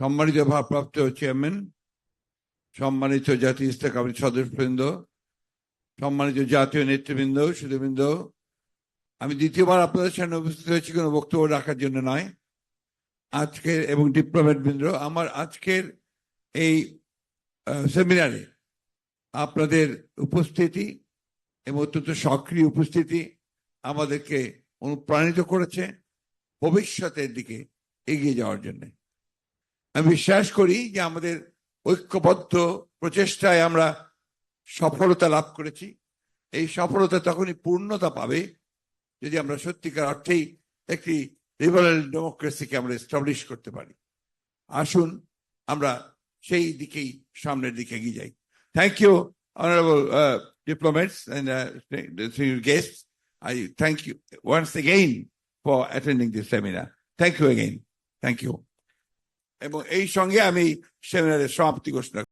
সম্মানিত ভারপ্রাপ্ত চেয়ারম্যান, সম্মানিত জাতীয় ইস্তা কমিটির সদস্যবৃন্দ, সম্মানিত জাতীয় নেতৃবৃন্দ, সুধীবৃন্দ, আমি দ্বিতীয়বার আপনাদের সামনে উপস্থিত হয়েছি, কোনো বক্তব্য রাখার জন্য নয়। আজকের এবং ডিপ্লোমেট বৃন্দ, আমার আজকের এই সেমিনারে আপনাদের উপস্থিতি এবং অত্যন্ত সক্রিয় উপস্থিতি আমাদেরকে অনুপ্রাণিত করেছে ভবিষ্যতের দিকে এগিয়ে যাওয়ার জন্য। আমি বিশ্বাস করি যে আমাদের ঐক্যবদ্ধ প্রচেষ্টায় আমরা সফলতা লাভ করেছি এই সফলতা তখনই পূর্ণতা পাবে যদি আমরা সত্যিকার অর্থেই একটি লিবারেল ডেমোক্রেসিকে আমরা এস্টাবলিশ করতে পারি আসুন আমরা সেই দিকেই সামনের দিকে এগিয়ে যাই thank you honourable uh, guests. I thank you once again for attending this seminar. Thank you again. Thank you. এবং এই সঙ্গে আমি সেমিনারের সমাপ্তি ঘোষণা